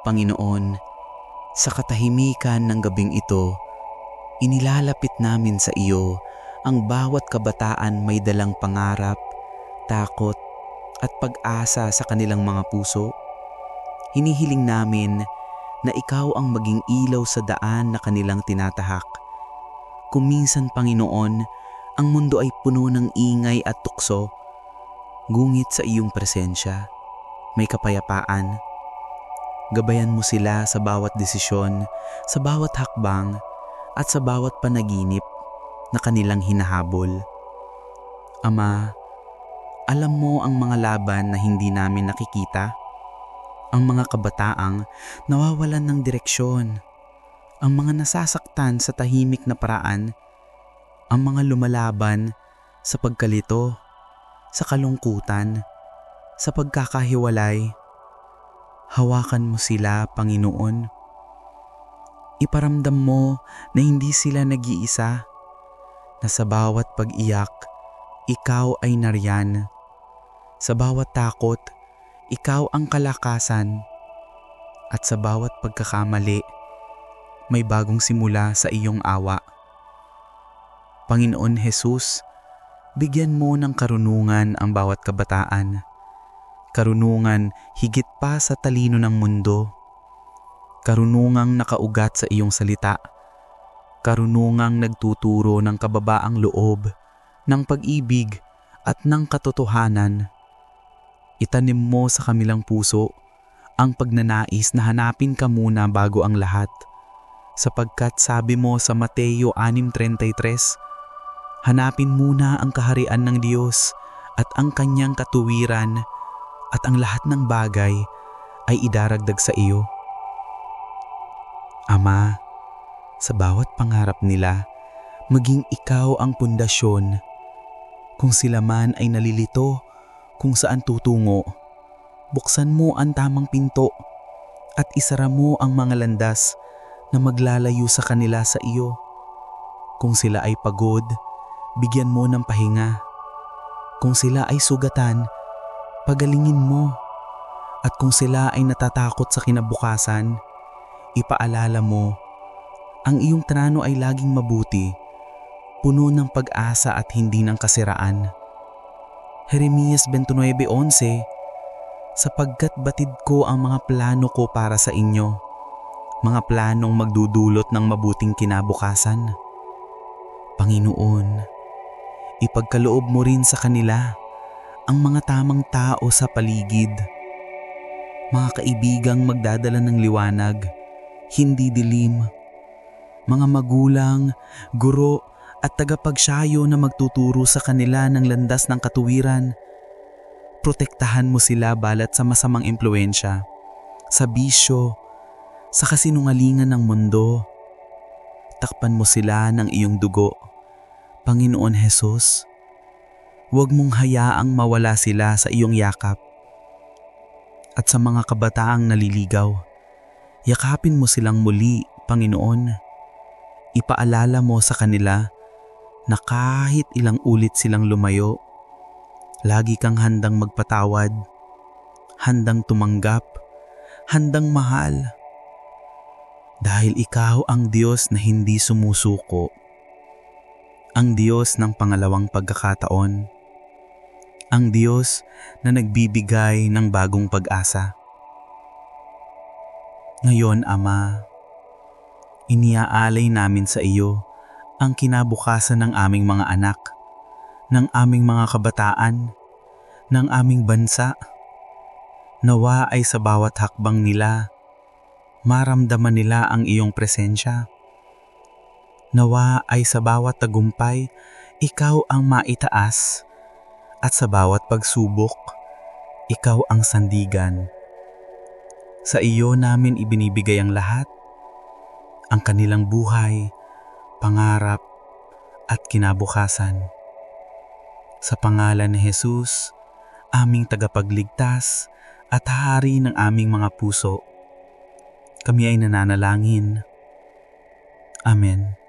Panginoon, sa katahimikan ng gabing ito, inilalapit namin sa iyo ang bawat kabataan may dalang pangarap, takot, at pag-asa sa kanilang mga puso. Hinihiling namin na ikaw ang maging ilaw sa daan na kanilang tinatahak. Kuminsan, Panginoon, ang mundo ay puno ng ingay at tukso, gungit sa iyong presensya, may kapayapaan. Gabayan mo sila sa bawat desisyon, sa bawat hakbang, at sa bawat panaginip na kanilang hinahabol. Ama, alam mo ang mga laban na hindi namin nakikita, ang mga kabataang nawawalan ng direksyon, ang mga nasasaktan sa tahimik na paraan, ang mga lumalaban sa pagkalito, sa kalungkutan, sa pagkakahiwalay. Hawakan mo sila, Panginoon. Iparamdam mo na hindi sila nag-iisa na sa bawat pag-iyak, ikaw ay nariyan. Sa bawat takot, ikaw ang kalakasan. At sa bawat pagkakamali, may bagong simula sa iyong awa. Panginoon Jesus, bigyan mo ng karunungan ang bawat kabataan. Karunungan higit pa sa talino ng mundo. Karunungang nakaugat sa iyong salita karunungang nagtuturo ng kababaang loob, ng pag-ibig at ng katotohanan. Itanim mo sa kamilang puso ang pagnanais na hanapin ka muna bago ang lahat. Sapagkat sabi mo sa Mateo 6.33, hanapin muna ang kaharian ng Diyos at ang kanyang katuwiran at ang lahat ng bagay ay idaragdag sa iyo. Ama, sa bawat pangarap nila, maging ikaw ang pundasyon. Kung sila man ay nalilito kung saan tutungo, buksan mo ang tamang pinto at isara mo ang mga landas na maglalayo sa kanila sa iyo. Kung sila ay pagod, bigyan mo ng pahinga. Kung sila ay sugatan, pagalingin mo. At kung sila ay natatakot sa kinabukasan, ipaalala mo ang iyong trano ay laging mabuti, puno ng pag-asa at hindi ng kasiraan. Jeremias 29.11 Sapagkat batid ko ang mga plano ko para sa inyo, mga planong magdudulot ng mabuting kinabukasan. Panginoon, ipagkaloob mo rin sa kanila ang mga tamang tao sa paligid. Mga kaibigang magdadala ng liwanag, hindi dilim mga magulang, guro at tagapagsayo na magtuturo sa kanila ng landas ng katuwiran. Protektahan mo sila balat sa masamang impluensya, sa bisyo, sa kasinungalingan ng mundo. Takpan mo sila ng iyong dugo. Panginoon Hesus, huwag mong hayaang mawala sila sa iyong yakap. At sa mga kabataang naliligaw, yakapin mo silang muli, Panginoon ipaalala mo sa kanila na kahit ilang ulit silang lumayo, lagi kang handang magpatawad, handang tumanggap, handang mahal. Dahil ikaw ang Diyos na hindi sumusuko, ang Diyos ng pangalawang pagkakataon, ang Diyos na nagbibigay ng bagong pag-asa. Ngayon, Ama, iniaalay namin sa iyo ang kinabukasan ng aming mga anak, ng aming mga kabataan, ng aming bansa. Nawa ay sa bawat hakbang nila, maramdaman nila ang iyong presensya. Nawa ay sa bawat tagumpay, ikaw ang maitaas at sa bawat pagsubok, ikaw ang sandigan. Sa iyo namin ibinibigay ang lahat ang kanilang buhay, pangarap at kinabukasan. Sa pangalan ni Jesus, aming tagapagligtas at hari ng aming mga puso, kami ay nananalangin. Amen.